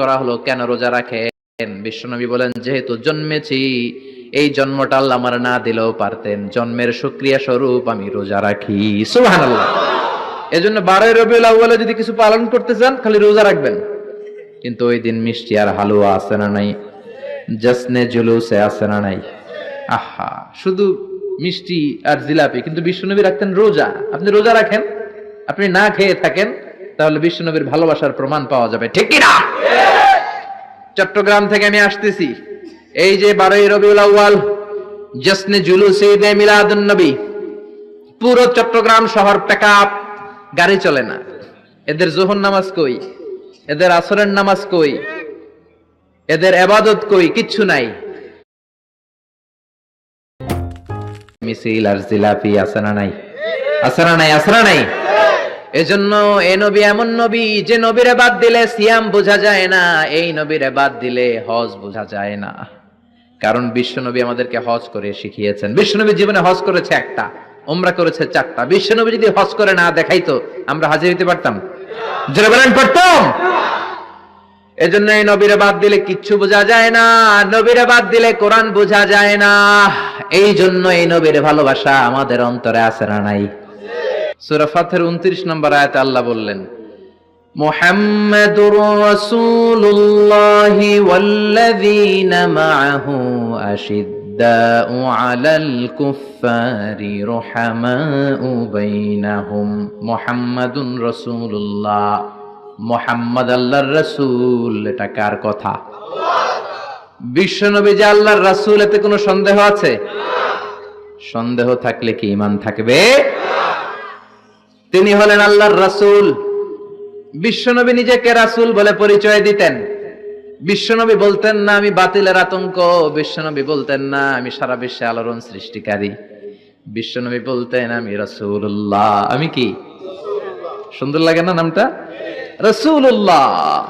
করা হলো কেন রোজা রাখেন? বিশ্বনবী বলেন, যেহেতু জন্মেছি, এই জন্মটা আল্লাহ আমার না দিলেও পারতেন। জন্মের সুক্রিয়া স্বরূপ আমি রোজা রাখি। সুবহানাল্লাহ। এজন্য বারোই রবিউল আউ্বালে যদি কিছু পালন করতে চান, খালি রোজা রাখবেন। কিন্তু ওই দিন মিষ্টি আর হালুয়া আছে না নাই? জসনে জুলুসে আছে না নাই? আহা, শুধু মিষ্টি আর জিলাপি, কিন্তু বিশ্বনবী রাখতেন রোজা। আপনি রোজা রাখেন, আপনি না খেয়ে থাকেন, তাহলে বিশ্বনবীর ভালোবাসার প্রমাণ পাওয়া যাবে। ঠিক কিনা? চট্টগ্রাম থেকে আমি আসতেছি। এই যে বারোই রবিউল আউ্বাল জসনে জুলুসে ঈদে মিলাদুন নবী, পুরো চট্টগ্রাম শহর প্যাকআপ গাড়ি চলে না। এদের জোহর নামাজ কই? এদের আসরের নামাজ কই? এদের এবাদত কই? কিচ্ছু নাই। মিছিল আর জিলাপি আছে না নাই? আছে না নাই? আছে না নাই? এজন্য এ নবী এমন নবী যে নবীরে বাদ দিলে সিয়াম বোঝা যায় না, এই নবীরে বাদ দিলে হজ বোঝা যায় না। কারণ বিশ্ব নবী আমাদেরকে হজ করে শিখিয়েছেন। বিশ্বনবী জীবনে হজ করেছে একটা ওমরা করেছে চারটা। বিশ্বনবী যদি হজ করে না দেখাইতো আমরা হাজির হইতে পারতাম? জোরে বলেন, পারতাম? এই নবীরে বাদ দিলে কিচ্ছু বোঝা যায় না, নবীরে বাদ দিলে কোরআন বোঝা যায় না। এই জন্য এই নবীর ভালোবাসা আমাদের অন্তরে আছে না নাই। সূরা ফাতের 29 নম্বর আয়াতে আল্লাহ বললেন, মুহাম্মাদুর রাসূলুল্লাহ ওয়াল্লাযীনা মাআহু আশিদ্দাউ আলাল কুফফারি রুহামাউ বাইনাহুম। মুহাম্মাদুন রাসূলুল্লাহ। মোহাম্মদ আল্লাহর রাসূল, এটা কার কথা? বিশ্বনবী আল্লাহর রাসূল, এতে কোনো সন্দেহ আছে? সন্দেহ থাকলে কি ঈমান থাকবে? তিনি হলেন আল্লাহর রাসূল। বিশ্বনবী নিজেকে রাসূল বলে পরিচয় দিতেন। বিশ্বনবী বলতেন, না, আমি বাতিলের আতঙ্ক। বিশ্বনবী বলতেন, না, আমি সারা বিশ্বে আলোড়ন সৃষ্টিকারী। বিশ্বনবী বলতেন, আমি রাসূলুল্লাহ। আমি কি? সুন্দর লাগে না নামটা? রসুল্লাহ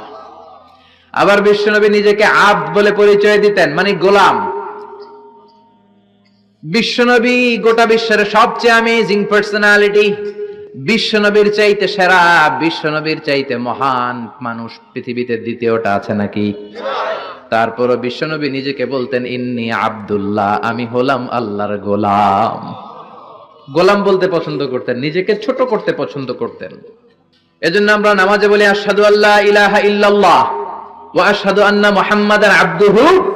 আবার বিশ্বনবী নিজেকে আব্দ বলে পরিচয় দিতেন মানে গোলাম। বিশ্বনবী গোটা বিশ্বের সবচেয়ে অ্যামেজিং পার্সোনালিটি বিশ্বনবীর চাইতে সেরা, বিশ্বনবীর চাইতে মহান মানুষ পৃথিবীতে দ্বিতীয়টা আছে নাকি? তারপরও বিশ্বনবী নিজেকে বলতেন, ইন্নি আব্দুল্লাহ, আমি হলাম আল্লাহর গোলাম। গোলাম বলতে পছন্দ করতেন, নিজেকে ছোট করতে পছন্দ করতেন। এজন্য আমরা নামাজে বলি আসাদু আল্লাহ ইলাহা ইল্লাল্লাহ ওয়া আশহাদু আন্না মুহাম্মাদান আবদুহু।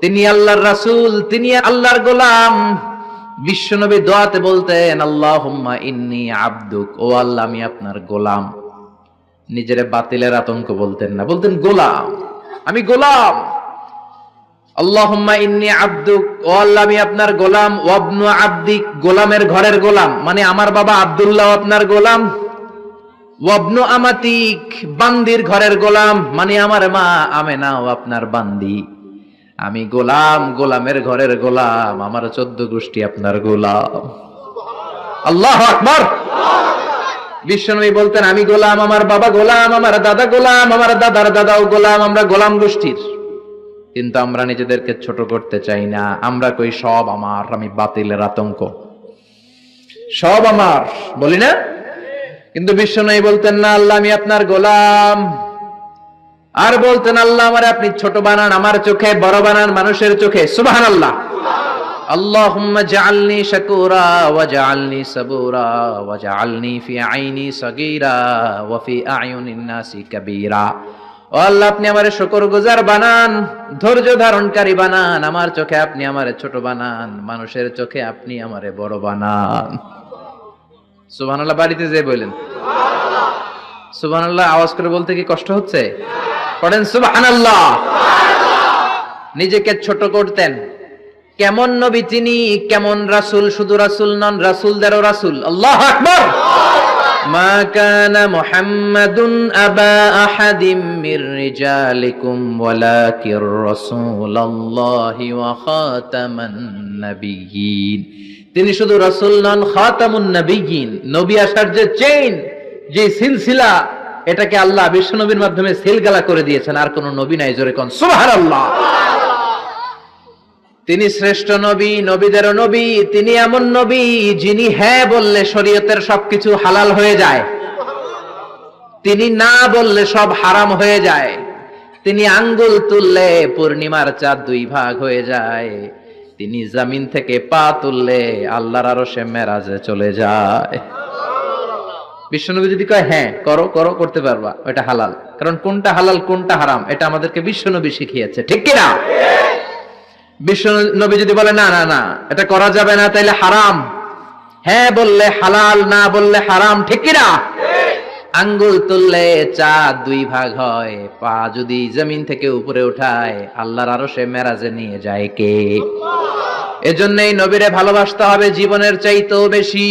তিনি আল্লাহর রাসূল, তিনি আল্লাহর গোলাম। বিশ্বনবী দোয়াতে বলতেন, আল্লাহুম্মা ইন্নি আব্দুক, ও আল্লাহ আমি আপনার গোলাম। নিজের বাতিলের আতঙ্ক বলতেন না। বলতেন, গোলাম, আমি গোলাম। আল্লাহুম্মা ইন্নী আবদুক, ও আল্লাহ আমি আপনার গোলাম। ওয়াবনু আবদিক, গোলামের ঘরের গোলাম। মানে আমার বাবা আব্দুল্লাহ আপনার গোলাম। ওয়াবনু আমাতিক, বান্দির ঘরের গোলাম। মানে আমার মা আমেনাও আপনার বান্দি। আমি গোলাম, গোলামের ঘরের গোলাম, আমার চোদ্দ গোষ্ঠী আপনার গোলাম। আল্লাহ আকবার। বিশ্বনবী বলতেন, আমি গোলাম, আমার বাবা গোলাম, আমার দাদা গোলাম, আমার দাদার দাদাও গোলাম, আমরা গোলাম গোষ্ঠীর। কিন্তু আমরা নিজেদেরকে ছোট করতে চাই না। আমরা কই, সব আমার, আমি বাতিলের আতঙ্ক। সব আমার, বলি না? কিন্তু বিশ্বনবী বলতেন, না আল্লাহ, আমি আপনার গোলাম। আর বলতেন, আল্লাহ আমার, আপনি ছোট বানান, আমার চোখে, বড় বানান মানুষের চোখে। সুবাহ আল্লাহ আমার চোখে আপনি আমার ছোট বানান, মানুষের চোখে আপনি আমার বড় বানান। সুবান বাড়িতে যে বললেন। সুবহানাল্লাহ, আওয়াজ করে বলতে কি কষ্ট হচ্ছে? পড়েন, সুবহানাল্লাহ। নিজেকে ছোট করতেন। কেমন নবী তিনি? কেমন রাসুল? শুধু রাসুল নন, রাসূলদেরও রাসূল। আল্লাহু আকবার। মা কানা মুহাম্মাদুন আবা আহাদিম মির রিজালিকুম ওয়ালাকির রাসূলুল্লাহি ওয়া খাতামান নাবিয়্যিন। তিনি শুধু রাসূল নন, খাতামুন নাবিয়্যিন। নবী আসার যে চেইন যে সিলসিলা এটাকে আল্লাহ বিশ্ব নবীর মাধ্যমে সিলগালা করে দিয়েছেন, আর কোন নবী নাই জোরে কোন। সুবহানাল্লাহ। তিনি শ্রেষ্ঠ নবী, নবীদেরও নবী, তিনি এমন নবী যিনি হ্যাঁ বললে শরীয়তের সবকিছু হালাল হয়ে যায়। তিনি না বললে সব হারাম হয়ে যায়। তিনি আঙ্গুল তুললে পূর্ণিমার চাঁদ দুই ভাগ হয়ে যায়। তিনি জামিন থেকে পা তুললে আল্লাহর আরও সে মেরাজে চলে যায়। বিশ্বনবী যদি কয় হ্যাঁ করো করো, করতে পারবা ওটা হালাল। কারণ কোনটা হালাল, কোনটা হারাম, এটা আমাদেরকে বিশ্বনবী শিখিয়েছে। ঠিক কিনা? বিশ্বনবী যদি বলে, না না না, এটা করা যাবে না, তাইলে হারাম। হ্যাঁ বললে হালাল, না বললে হারাম। ঠিক কিনা? আঙ্গুল তুললে চাঁদ দুই ভাগ হয়, পা যদি জমিন থেকে উপরে উঠায়, আল্লাহর আরও সে মেরাজে নিয়ে যায় কে? এজন্যই নবীরে ভালোবাসতে হবে জীবনের চাইতেও বেশি।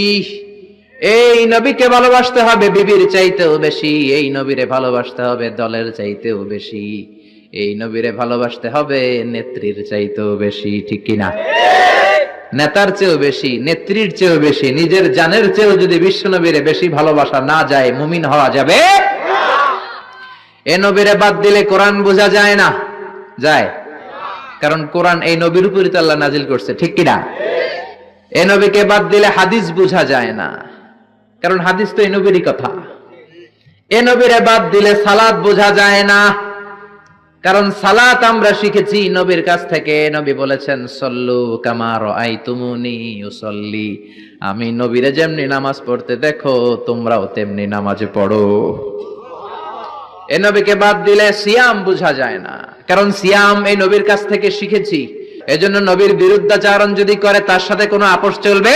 এই নবীকে ভালোবাসতে হবে বিবির চাইতেও বেশি, এই নবীরে ভালোবাসতে হবে দলের চাইতেও বেশি, এই নবীরে ভালোবাসতে হবে নেত্রীর চাইতেও বেশি, ঠিক কিনা? নেতার চেয়েও বেশি, নেত্রীর চেয়েও বেশি, নিজের জানের চেয়েও যদি বিশ্ব নবীরে বেশি ভালোবাসা না যায়, মুমিন হওয়া যাবে? এ নবীরে বাদ দিলে কোরআন বোঝা যায় না। যায়। কারণ কোরআন এই নবীর উপরই তো আল্লাহ নাজিল করছে, ঠিক কিনা? এ নবীকে বাদ দিলে হাদিস বোঝা যায় না। কারণ হাদিস তো এই নবীরই কথা। এ নবীরে বাদ দিলে সালাদ বোঝা যায় না। কারণ সালাত আমরা শিখেছি নবীর কাছ থেকে। নবী বলেছেন, সল্লু কামার আই তুমুনি উসল্লি আমি নবীরে যেমনি নামাজ পড়তে দেখো, তোমরাও তেমনি নামাজে পড়ো। এ নবীকে বাদ দিলে সিয়াম বোঝা যায় না। কারণ সিয়াম এই নবীর কাছ থেকে শিখেছি। এজন্য নবীর বিরুদ্ধাচারণ যদি করে, তার সাথে কোনো আপোষ চলবে?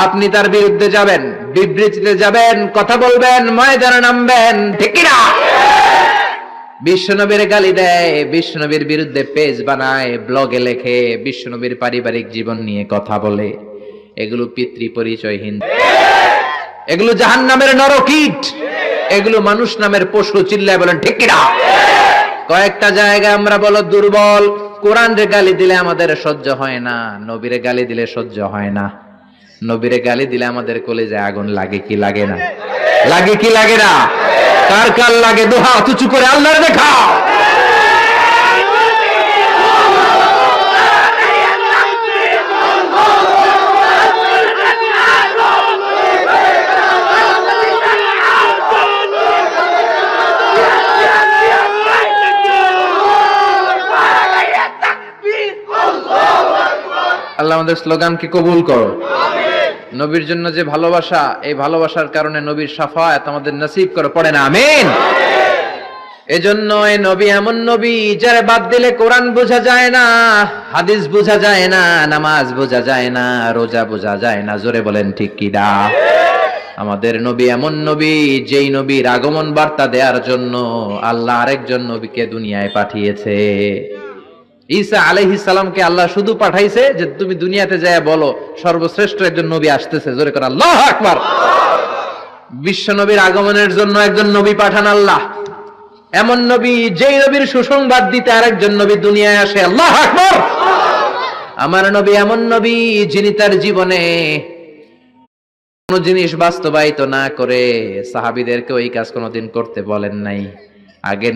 আপনি তার বিরুদ্ধে যাবেন, বিবৃতিতে যাবেন, কথা বলবেন, ময়দানে নামবেন, ঠিক না বিশ্বনবীর গালি দেয়, বিশ্বনবীর বিরুদ্ধে পেজ বানায় ব্লগে লেখে, বিশ্বনবীর পারিবারিক জীবন নিয়ে কথা বলে। এগুলো পিতৃ পরিচয়হীন এগুলো জাহান নামের নরকীট এগুলো মানুষ নামের পশু চিল্লায় বলেন, ঠিক কিনা? কয়েকটা জায়গায় আমরা বলো দুর্বল। কোরআন রে গালি দিলে আমাদের সহ্য হয় না, নবীরে গালি দিলে সহ্য হয় না। নবীরে গালি দিলে আমাদের কলেজে আগুন লাগে কি লাগে না? লাগে কি লাগে না? কার কার লাগে? দোহা তুচু করে আল্লাহর দেখাও আল্লাহ আমাদের স্লোগানকে কবুল করো? নবীর জন্য যে ভালোবাসা, এই ভালোবাসার কারণে নবীর সাফায়াত আমাদের নসিব করে পড়ে না। আমিন। এজন্য এই নবী এমন নবী যার বাদ দিলে কোরআন বোঝা যায় না, হাদিস বোঝা যায় না, নামাজ বোঝা যায় না, রোজা বোঝা যায় না। জোরে বলেন ঠিক কি দা আমাদের নবী এমন নবী যেই নবীর আগমন বার্তা দেওয়ার জন্য আল্লাহ আরেকজন নবীকে দুনিয়ায় পাঠিয়েছে। ঈসা আলাইহিস সালামকে আল্লাহ শুধু পাঠাইছে যে তুমি দুনিয়াতে যায় বলো, সর্বশ্রেষ্ঠ একজন নবী আসতেছে। জোরে করে, আল্লাহ আকবার। বিশ্ব নবীর আগমনের জন্য একজন নবী পাঠান আল্লাহ। এমন নবী, যেই নবীর সুসংবাদ দিতে আরেকজন নবী দুনিয়ায় আসে, আল্লাহ আকবার। আমার নবী এমন নবী, যিনি তার জীবনে কোন জিনিস বাস্তবায়িত না করে সাহাবিদেরকে ওই কাজ কোনোদিন করতে বলেন নাই। আগে